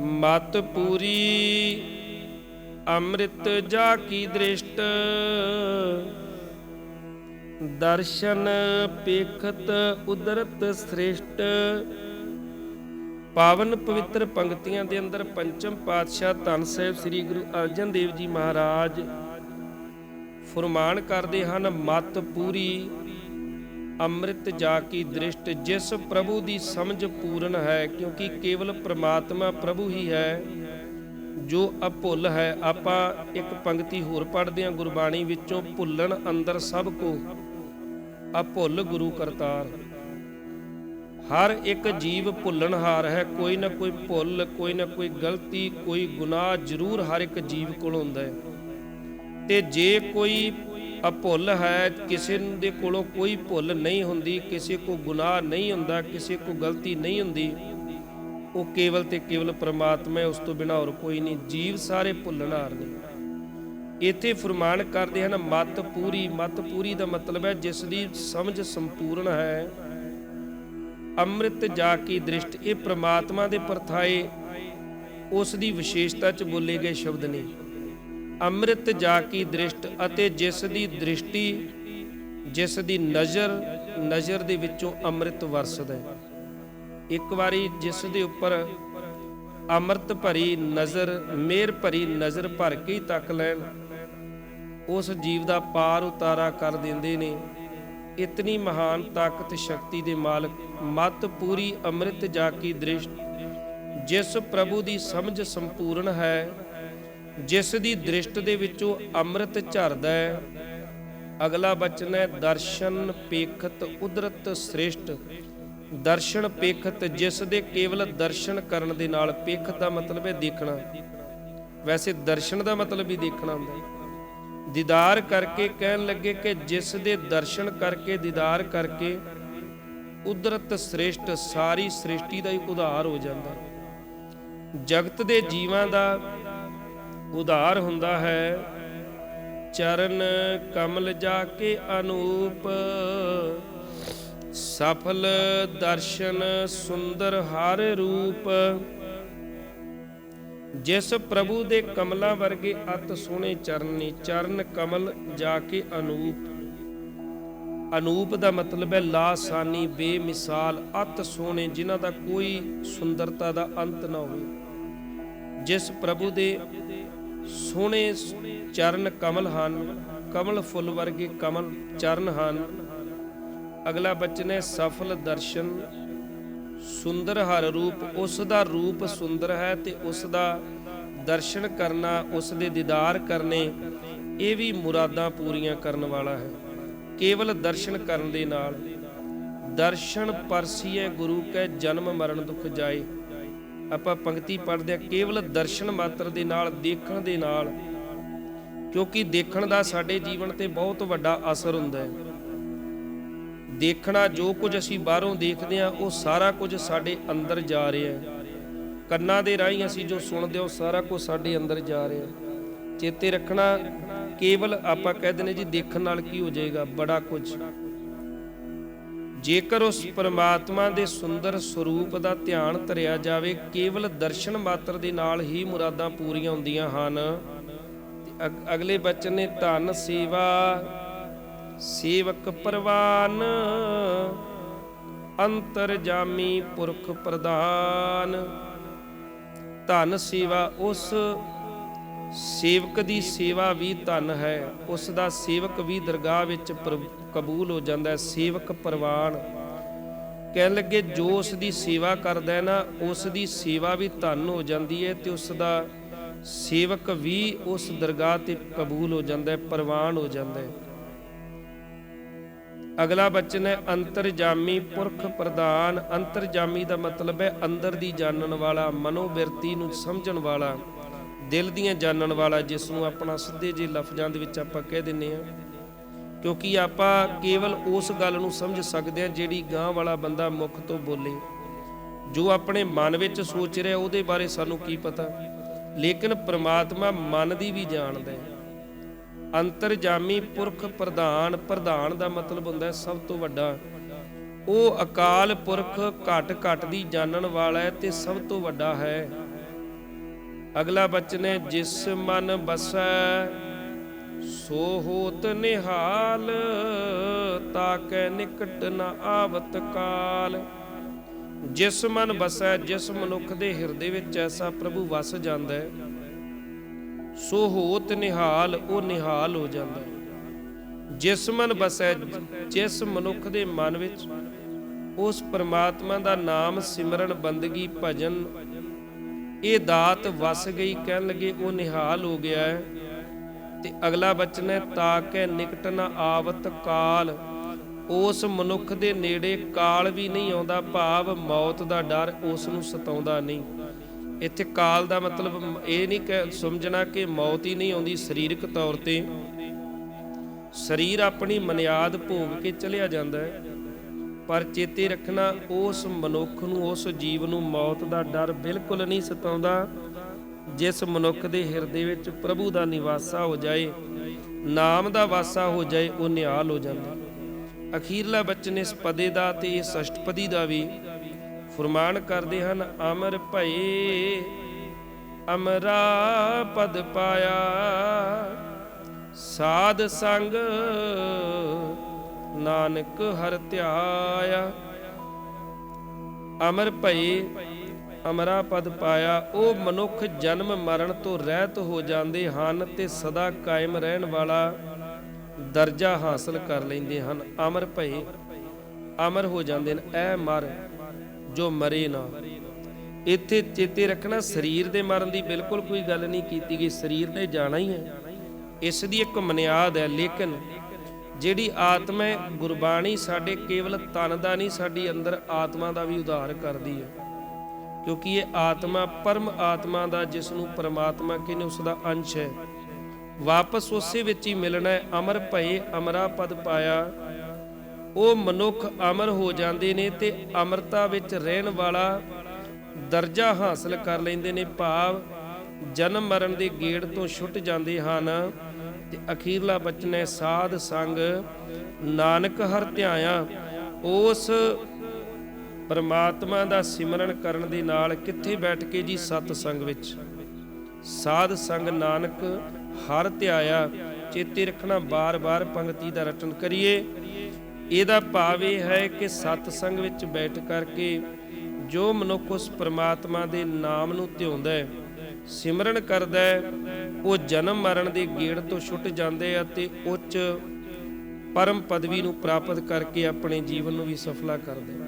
ਮਤ ਪੂਰੀ ਅੰਮ੍ਰਿਤ ਜਾ ਕੀ ਦ੍ਰਿਸ਼ਟ? ਦਰਸ਼ਨ ਪੇਖਤ ਉਦਰਤ ਸ੍ਰੇਸ਼ਟ। ਪਾਵਨ ਪਵਿੱਤਰ ਪੰਕਤੀਆਂ ਦੇ ਅੰਦਰ ਪੰਚਮ ਪਾਤਸ਼ਾਹ ਧੰਨ ਸਾਹਿਬ ਸ੍ਰੀ ਗੁਰੂ ਅਰਜਨ ਦੇਵ ਜੀ ਮਹਾਰਾਜ ਫਰਮਾਨ ਕਰਦੇ ਹਨ, ਮਤ ਪੂਰੀ ਅੰਮ੍ਰਿਤ ਜਾ ਕੀ ਦ੍ਰਿਸ਼ਟ, ਜਿਸ ਪ੍ਰਭੂ ਦੀ ਸਮਝ ਪੂਰਨ ਹੈ, ਕਿਉਂਕਿ ਕੇਵਲ ਪ੍ਰਮਾਤਮਾ ਪ੍ਰਭੂ ਹੀ ਹੈ, ਜੋ ਅਭੁੱਲ ਹੈ। ਆਪਾਂ ਇੱਕ ਪੰਕਤੀ ਹੋਰ ਪੜ੍ਹਦੇ ਹਾਂ, ਗੁਰਬਾਣੀ ਵਿੱਚੋਂ, ਭੁੱਲਣ ਅੰਦਰ ਸਭ ਕੋ ਅਭੁੱਲ ਗੁਰੂ ਕਰਤਾਰ। ਹਰ ਇੱਕ ਜੀਵ ਭੁੱਲਣਹਾਰ ਹੈ, ਕੋਈ ਨਾ ਕੋਈ ਭੁੱਲ, ਕੋਈ ਨਾ ਕੋਈ ਗਲਤੀ, ਕੋਈ ਗੁਨਾਹ ਜ਼ਰੂਰ ਹਰ ਇੱਕ ਜੀਵ ਕੋਲ ਹੁੰਦਾ ਹੈ। ਤੇ ਜੇ ਕੋਈ ਅਭੁੱਲ ਹੈ, ਕਿਸੇ ਦੇ ਕੋਲੋਂ ਕੋਈ ਭੁੱਲ ਨਹੀਂ ਹੁੰਦੀ, ਕਿਸੇ ਕੋ ਗੁਨਾਹ ਨਹੀਂ ਹੁੰਦਾ, ਕਿਸੇ ਕੋ ਗਲਤੀ ਨਹੀਂ ਹੁੰਦੀ। ਉਹ ਕੇਵਲ ਤੇ ਕੇਵਲ ਪ੍ਰਮਾਤਮਾ ਹੈ, ਉਸ ਤੋਂ ਬਿਨਾ ਹੋਰ ਕੋਈ ਨਹੀਂ, ਜੀਵ ਸਾਰੇ ਭੁੱਲਣਹਾਰ ਨੇ। ਇੱਥੇ ਫਰਮਾਨ ਕਰਦੇ ਹਨ, ਮਤ ਪੂਰੀ ਮਤ ਪੂਰੀ ਦਾ ਮਤਲਬ ਹੈ, ਜਿਸ ਦੀ ਸਮਝ ਸੰਪੂਰਨ ਹੈ। ਅੰਮ੍ਰਿਤ ਜਾ ਕੀ ਦ੍ਰਿਸ਼ਟ, ਇਹ ਪ੍ਰਮਾਤਮਾ ਦੇ ਪਰਥਾਏ ਉਸ ਦੀ ਵਿਸ਼ੇਸ਼ਤਾ ਚ ਬੋਲੇ ਗਏ ਸ਼ਬਦ ਨੇ। ਅੰਮ੍ਰਿਤ ਜਾ ਕੀ ਦ੍ਰਿਸ਼ਟ ਅਤੇ ਜਿਸ ਦੀ ਦ੍ਰਿਸ਼ਟੀ, ਜਿਸ ਦੀ ਨਜ਼ਰ ਨਜ਼ਰ ਦੇ ਵਿੱਚੋਂ ਅੰਮ੍ਰਿਤ ਵਰਸਦਾ ਹੈ। ਇੱਕ ਵਾਰੀ ਜਿਸ ਦੇ ਉੱਪਰ ਅੰਮ੍ਰਿਤ ਭਰੀ ਨਜ਼ਰ ਮੇਰ ਭਰੀ ਨਜ਼ਰ ਭਰ ਕੇ ਤੱਕ ਲੈਣ, ਉਸ ਜੀਵ ਦਾ ਪਾਰ ਉਤਾਰਾ ਕਰ ਦਿੰਦੇ ਨੇ। ਇਤਨੀ ਮਹਾਨ ਤਾਕਤ ਸ਼ਕਤੀ ਦੇ ਮਾਲਕ ਮਤ ਪੂਰੀ ਅੰਮ੍ਰਿਤ ਜਾ ਕੀ ਦ੍ਰਿਸ਼ਟ, ਜਿਸ ਪ੍ਰਭੂ ਦੀ ਸਮਝ ਸੰਪੂਰਨ ਹੈ ਜਿਸ ਦੀ ਦ੍ਰਿਸ਼ਟ ਦੇ ਵਿੱਚੋਂ ਅੰਮ੍ਰਿਤ ਝਰਦਾ ਹੈ। ਅਗਲਾ ਬਚਨ ਹੈ, ਦਰਸ਼ਨ ਪੇਖਤ ਉਦਰਤ ਸ੍ਰੇਸ਼ਟ। ਦਰਸ਼ਨ ਪੇਖਤ ਜਿਸ ਦੇ ਕੇਵਲ ਦਰਸ਼ਨ ਕਰਨ ਦੇ ਨਾਲ ਪੇਖਤ ਦਾ ਮਤਲਬ ਹੈ ਦੇਖਣਾ। ਵੈਸੇ ਦਰਸ਼ਨ ਦਾ ਮਤਲਬ ਹੀ ਦੇਖਣਾ ਹੁੰਦਾ। ਹੈ ਦੀਦਾਰ ਕਰਕੇ ਕਹਿਣ ਲੱਗੇ ਕਿ ਜਿਸ ਦੇ ਦਰਸ਼ਨ ਕਰਕੇ, ਦੀਦਾਰ ਕਰਕੇ ਉਦਰਤ ਸ੍ਰੇਸ਼ਟ ਸਾਰੀ ਸ੍ਰਿਸ਼ਟੀ ਦਾ ਹੀ ਉਧਾਰ ਹੋ ਜਾਂਦਾ। ਜਗਤ ਦੇ ਜੀਵਾਂ ਦਾ ਉਧਾਰ ਹੁੰਦਾ ਹੈ। ਚਰਨ ਕਮਲ ਜਾ ਕੇ ਅਨੂਪ। ਸਫਲ ਦਰਸ਼ਨ ਸੁੰਦਰ ਹਰ ਰੂਪ। ਜਿਸ ਪ੍ਰਭੂ ਦੇ ਕਮਲਾਂ ਵਰਗੇ ਅਤ ਸੋਹਣੇ ਚਰਨ ਨੇ, ਚਰਨ ਕਮਲ ਜਾ ਕੇ ਅਨੂਪ। ਅਨੂਪ ਦਾ ਮਤਲਬ ਹੈ ਲਾਸਾਨੀ, ਬੇਮਿਸਾਲ, ਅਤ ਸੋਹਣੇ, ਜਿਨ੍ਹਾਂ ਦਾ ਕੋਈ ਸੁੰਦਰਤਾ ਦਾ ਅੰਤ ਨਾ ਹੋਵੇ। ਜਿਸ ਪ੍ਰਭੂ ਦੇ ਸੋਹਣੇ ਚਰਨ ਕਮਲ ਹਨ, ਕਮਲ ਫੁੱਲ ਵਰਗੇ ਕਮਲ ਚਰਨ ਹਨ। ਅਗਲਾ ਬਚਨ ਹੈ ਸਫਲ ਦਰਸ਼ਨ, ਸੁੰਦਰ ਹਰ ਰੂਪ ਉਸ ਦਾ ਰੂਪ ਸੁੰਦਰ ਹੈ ਤੇ ਉਸ ਦਾ ਦਰਸ਼ਨ ਕਰਨਾ ਉਸ ਦੇ ਦੀਦਾਰ ਕਰਨੇ, ਇਹ ਵੀ ਮੁਰਾਦਾਂ ਪੂਰੀਆਂ ਕਰਨ ਵਾਲਾ ਹੈ। ਕੇਵਲ ਦਰਸ਼ਨ ਕਰਨ ਦੇ ਨਾਲ, ਦਰਸ਼ਨ ਪਰਸੀਏ ਗੁਰੂ ਕੈ ਜਨਮ ਮਰਨ ਦੁਖ ਜਾਏ। ਆਪਾਂ ਪੰਕਤੀ ਪੜ੍ਹਦੇ ਆ ਕੇਵਲ ਦਰਸ਼ਨ ਮਾਤਰ ਦੇ ਨਾਲ, ਦੇਖਣ ਦੇ ਨਾਲ। ਕਿਉਂਕਿ ਦੇਖਣ ਦਾ ਸਾਡੇ ਜੀਵਨ ਤੇ ਬਹੁਤ ਵੱਡਾ ਅਸਰ ਹੁੰਦਾ ਹੈ। ਦੇਖਣਾ ਜੋ ਕੁਝ ਅਸੀਂ ਬਾਹਰੋਂ ਦੇਖਦੇ ਹਾਂ, ਉਹ ਸਾਰਾ ਕੁਝ ਸਾਡੇ ਅੰਦਰ ਜਾ ਰਿਹਾ ਹੈ। ਕੰਨਾਂ ਦੇ ਰਾਹੀਂ ਅਸੀਂ ਜੋ ਸੁਣਦੇ ਹਾਂ, ਉਹ ਸਾਰਾ ਕੁਝ ਸਾਡੇ ਅੰਦਰ ਜਾ ਰਿਹਾ ਚੇਤੇ ਰੱਖਣਾ, ਕੇਵਲ ਆਪਾਂ ਕਹਿ ਦਿੰਦੇ ਜੀ, ਦੇਖਣ ਨਾਲ ਕੀ ਹੋ ਜਾਏਗਾ, ਬੜਾ ਕੁਝ। ਜੇਕਰ ਉਸ ਪਰਮਾਤਮਾ ਦੇ ਸੁੰਦਰ ਸਰੂਪ ਦਾ ਧਿਆਨ ਧਰਿਆ ਜਾਵੇ, ਕੇਵਲ ਦਰਸ਼ਨ ਮਾਤਰ ਦੇ ਨਾਲ ਹੀ ਮੁਰਾਦਾਂ ਪੂਰੀਆਂ ਹੁੰਦੀਆਂ ਹਨ। ਅਗਲੇ ਬਚਨ ਨੇ, ਧਨ ਸੇਵਾ, ਸੇਵਕ ਪਰਵਾਨ, ਅੰਤਰ ਜਾਮੀ ਪੁਰਖ ਪ੍ਰਧਾਨ। ਧਨ ਸੇਵਾ ਉਸ ਸੇਵਕ ਦੀ ਸੇਵਾ ਵੀ ਧਨ ਹੈ, ਉਸ ਦਾ ਸੇਵਕ ਵੀ ਦਰਗਾਹ ਵਿੱਚ ਪ੍ਰ- ਕਬੂਲ ਹੋ ਜਾਂਦਾ ਹੈ। ਸੇਵਕ ਪਰਵਾਨ ਕਹਿਣ ਲੱਗੇ, ਜੋ ਉਸ ਦੀ ਸੇਵਾ ਕਰਦਾ ਹੈ ਨਾ, ਉਸ ਦੀ ਸੇਵਾ ਵੀ ਧਨ ਹੋ ਜਾਂਦੀ ਹੈ ਤੇ ਉਸ ਦਾ ਸੇਵਕ ਵੀ ਉਸ ਦਰਗਾਹ ਤੇ ਕਬੂਲ ਹੋ ਜਾਂਦਾ ਹੈ, ਪ੍ਰਵਾਨ ਹੋ ਜਾਂਦਾ ਹੈ। ਅਗਲਾ ਬਚਨ ਹੈ, ਅੰਤਰਜਾਮੀ ਪੁਰਖ ਪ੍ਰਧਾਨ। ਅੰਤਰਜਾਮੀ ਦਾ ਮਤਲਬ ਹੈ ਅੰਦਰ ਦੀ ਜਾਣਨ ਵਾਲਾ ਮਨੋਬਿਰਤੀ ਨੂੰ ਸਮਝਣ ਵਾਲਾ। ਦਿਲ ਦੀਆਂ ਜਾਣਨ ਵਾਲਾ ਜਿਸ ਨੂੰ ਆਪਣਾ ਸਿੱਧੇ ਜੇ ਲਫ਼ਜ਼ਾਂ ਦੇ ਵਿੱਚ ਆਪਾਂ ਕਹਿ ਦਿੰਨੇ ਆ ਕਿਉਂਕਿ ਆਪਾਂ ਕੇਵਲ ਉਸ ਗੱਲ ਨੂੰ ਸਮਝ ਸਕਦੇ ਆ ਜਿਹੜੀ ਗਾਂ ਵਾਲਾ ਬੰਦਾ ਮੁਖ ਤੋਂ ਬੋਲੇ। ਜੋ ਆਪਣੇ ਮਨ ਵਿੱਚ ਸੋਚ ਰਿਹਾ ਉਹਦੇ ਬਾਰੇ ਸਾਨੂੰ ਕੀ ਪਤਾ। ਲੇਕਿਨ ਪ੍ਰਮਾਤਮਾ ਮਨ ਦੀ ਵੀ ਜਾਣਦਾ ਹੈ। ਅੰਤਰਜਾਮੀ ਪੁਰਖ ਪ੍ਰਧਾਨ ਪ੍ਰਧਾਨ ਦਾ ਮਤਲਬ ਹੁੰਦਾ ਹੈ ਸਭ ਤੋਂ ਵੱਡਾ। ਉਹ ਅਕਾਲ ਪੁਰਖ ਘਟ ਘਟ ਦੀ ਜਾਣਨ ਵਾਲਾ ਹੈ ਤੇ ਸਭ ਤੋਂ ਵੱਡਾ ਹੈ। ਅਗਲਾ ਬਚਨ ਹੈ, ਜਿਸ ਮਨ ਬਸੈ, ਸੋ ਹੋਤ ਨਿਹਾਲ, ਤਾਕੈ ਨਿਕਟ ਨ ਆਵਤ ਕਾਲ। ਜਿਸ ਮਨ ਬਸੈ, ਜਿਸ ਮਨੁੱਖ ਦੇ ਹਿਰਦੇ ਵਿੱਚ ਐਸਾ ਪ੍ਰਭੂ ਵਸ ਜਾਂਦਾ ਹੈ, ਸੋ ਹੋਤ ਨਿਹਾਲ, ਉਹ ਨਿਹਾਲ ਹੋ ਜਾਂਦਾ ਹੈ। ਜਿਸ ਮਨ ਬਸੈ, ਜਿਸ ਮਨੁੱਖ ਦੇ ਮਨ ਵਿੱਚ, ਉਸ ਪਰਮਾਤਮਾ ਦਾ ਨਾਮ ਸਿਮਰਨ, ਬੰਦਗੀ, ਭਜਨ ਇਹ ਦਾਤ ਵਸ ਗਈ, ਕਹਿਣ ਲੱਗੇ, ਉਹ ਨਿਹਾਲ ਹੋ ਗਿਆ ਹੈ। ਤੇ ਅਗਲਾ ਬਚਨ ਹੈ ਤਾਕੈ ਨਿਕਟ ਨ ਆਵਤ ਕਾਲ, ਉਸ ਮਨੁੱਖ ਦੇ ਨੇੜੇ ਕਾਲ ਵੀ ਨਹੀਂ ਆਉਂਦਾ, ਭਾਵ ਮੌਤ ਦਾ ਡਰ ਉਸ ਨੂੰ ਸਤਾਉਂਦਾ ਨਹੀਂ। ਇੱਥੇ ਕਾਲ ਦਾ ਮਤਲਬ ਇਹ ਨਹੀਂ ਕਿ ਸਮਝਣਾ ਕਿ ਮੌਤ ਹੀ ਨਹੀਂ ਆਉਂਦੀ ਸਰੀਰਕ ਤੌਰ ਤੇ। ਸਰੀਰ ਆਪਣੀ ਮਨਿਆਦ ਭੋਗ ਕੇ ਚਲਿਆ ਜਾਂਦਾ ਹੈ। ਪਰ ਚੇਤੇ ਰੱਖਣਾ, ਉਸ ਮਨੁੱਖ ਨੂੰ, ਉਸ ਜੀਵ ਨੂੰ ਮੌਤ ਦਾ ਡਰ ਬਿਲਕੁਲ ਨਹੀਂ ਸਤਾਉਂਦਾ, ਜਿਸ ਮਨੁੱਖ ਦੇ ਹਿਰਦੇ ਵਿੱਚ ਪ੍ਰਭੂ ਦਾ ਨਿਵਾਸਾ ਹੋ ਜਾਏ, ਨਾਮ ਦਾ ਵਾਸਾ ਹੋ ਜਾਏ, ਉਹ ਨਿਹਾਲ ਹੋ ਜਾਂਦਾ। ਅਖੀਰਲਾ ਬਚਨ ਇਸ ਪਦੇ ਦਾ ਤੇ ਇਸ ਅਸ਼ਟਪਦੀ ਦਾ ਵੀ ਫਰਮਾਨ ਕਰਦੇ ਹਨ, ਅਮਰ ਭਏ, ਅਮਰਾ ਪਦ ਪਾਇਆ, ਸਾਧ ਸੰਗ ਨਾਨਕ ਹਰ ਧਿਆਇਆ। ਅਮਰ ਭਈ, ਅਮਰਾ ਪਦ ਪਾਇਆ। ਉਹ ਮਨੁੱਖ ਜਨਮ ਮਰਨ ਤੋਂ ਰਹਿਤ ਹੋ ਜਾਂਦੇ ਹਨ ਤੇ ਸਦਾ ਕਾਇਮ ਰਹਿਣ ਵਾਲਾ ਦਰਜਾ ਹਾਸਲ ਕਰ ਲੈਂਦੇ ਹਨ। ਅਮਰ ਭਈ, ਅਮਰ ਹੋ ਜਾਂਦੇ ਨੇ, ਐ ਮਰ ਜੋ ਮਰੇ ਨਾ। ਇੱਥੇ ਚੇਤੇ ਰੱਖਣਾ, ਸਰੀਰ ਦੇ ਮਰਨ ਦੀ ਬਿਲਕੁਲ ਕੋਈ ਗੱਲ ਨਹੀਂ ਕੀਤੀ ਗਈ। ਸਰੀਰ ਨੇ ਜਾਣਾ ਹੀ ਹੈ। ਇਸ ਦੀ ਇੱਕ ਮਨਿਆਦ ਹੈ, ਲੇਕਿਨ ਜਿਹੜੀ ਆਤਮਾ ਹੈ, ਗੁਰਬਾਣੀ ਸਾਡੇ ਕੇਵਲ ਤਨ ਦਾ ਨਹੀਂ, ਸਾਡੀ ਅੰਦਰ ਆਤਮਾ ਦਾ ਵੀ ਉਧਾਰ ਕਰਦੀ ਹੈ। ਕਿਉਂਕਿ ਇਹ ਆਤਮਾ ਪਰਮ ਆਤਮਾ ਦਾ ਜਿਸ ਨੂੰ ਪਰਮਾਤਮਾ ਕਹਿੰਦੇ, ਉਸ ਦਾ ਅੰਸ਼ ਹੈ। ਵਾਪਸ ਉਸੇ ਵਿੱਚ ਹੀ ਮਿਲਣਾ ਹੈ, ਅਮਰ ਭਏ, ਅਮਰਾ ਪਦ ਪਾਇਆ। ਉਹ ਮਨੁੱਖ ਅਮਰ ਹੋ ਜਾਂਦੇ ਨੇ ਤੇ ਅਮਰਤਾ ਵਿੱਚ ਰਹਿਣ ਵਾਲਾ ਦਰਜਾ ਹਾਸਲ ਕਰ ਲੈਂਦੇ ਨੇ, ਭਾਵ ਜਨਮ ਮਰਨ ਦੇ ਗੇੜ ਤੋਂ ਛੁੱਟ ਜਾਂਦੇ ਹਨ। ਤੇ ਅਖੀਰਲਾ ਬਚਨ ਹੈ, ਸਾਧ ਸੰਗ ਨਾਨਕ ਹਰ ਧਿਆਇਆ। ਉਸ ਪਰਮਾਤਮਾ ਦਾ ਸਿਮਰਨ ਕਰਨ ਦੇ ਨਾਲ ਕਿੱਥੇ ਬੈਠ ਕੇ ਜੀ ਸਤ ਸੰਗ ਵਿੱਚ? ਸਾਧ ਸੰਗ ਨਾਨਕ ਹਰ ਧਿਆਇਆ, ਚੇਤੇ ਰੱਖਣਾ, ਬਾਰ-ਬਾਰ ਪੰਕਤੀ ਦਾ ਰਟਨ ਕਰੀਏ। ਇਹਦਾ ਭਾਵ ਇਹ ਹੈ ਕਿ ਸਤ ਸੰਗ ਵਿੱਚ ਬੈਠ ਕਰਕੇ ਜੋ ਮਨੁੱਖ ਉਸ ਪਰਮਾਤਮਾ ਦੇ ਨਾਮ ਨੂੰ ਧਿਆਉਂਦਾ ਹੈ ਸਿਮਰਨ ਕਰਦਾ ਉਹ ਜਨਮ ਮਰਨ ਦੇ ਗੇੜ ਤੋਂ ਛੁੱਟ ਜਾਂਦੇ ਆ ਤੇ ਉੱਚ ਪਰਮ ਪਦਵੀ ਨੂੰ ਪ੍ਰਾਪਤ ਕਰਕੇ ਆਪਣੇ ਜੀਵਨ ਨੂੰ ਵੀ ਸਫਲਾ ਕਰਦੇ